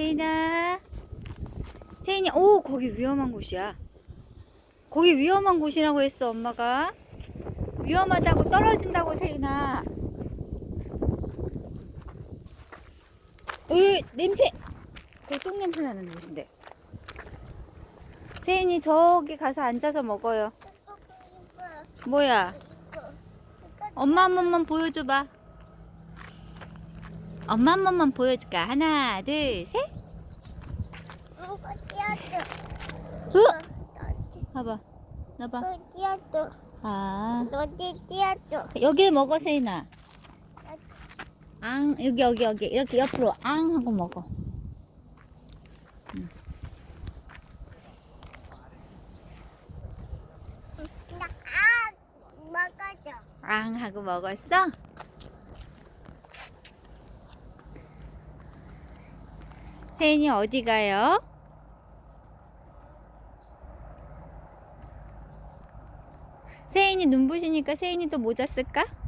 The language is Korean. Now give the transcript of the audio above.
세인아. 세인이, 오, 거기 위험한 곳이야. 거기 위험한 곳이라고 했어, 엄마가. 위험하다고 떨어진다고, 세인아. 으, 냄새! 거기 똥 냄새 나는 곳인데. 세인이 저기 가서 앉아서 먹어요. 뭐야? 엄마 한 번만 보여줘봐. 엄마 한 번만 보여줄까? 하나, 둘, 셋. 으! 봐봐. 뛰어줘. 아. 여기 먹어, 세인아. 앙, 여기, 여기, 여기. 이렇게 옆으로 앙 하고 먹어. 나 아, 먹어줘. 앙 하고 먹었어? 세인이 어디 가요? 세인이 눈부시니까 세인이도 모자 쓸까?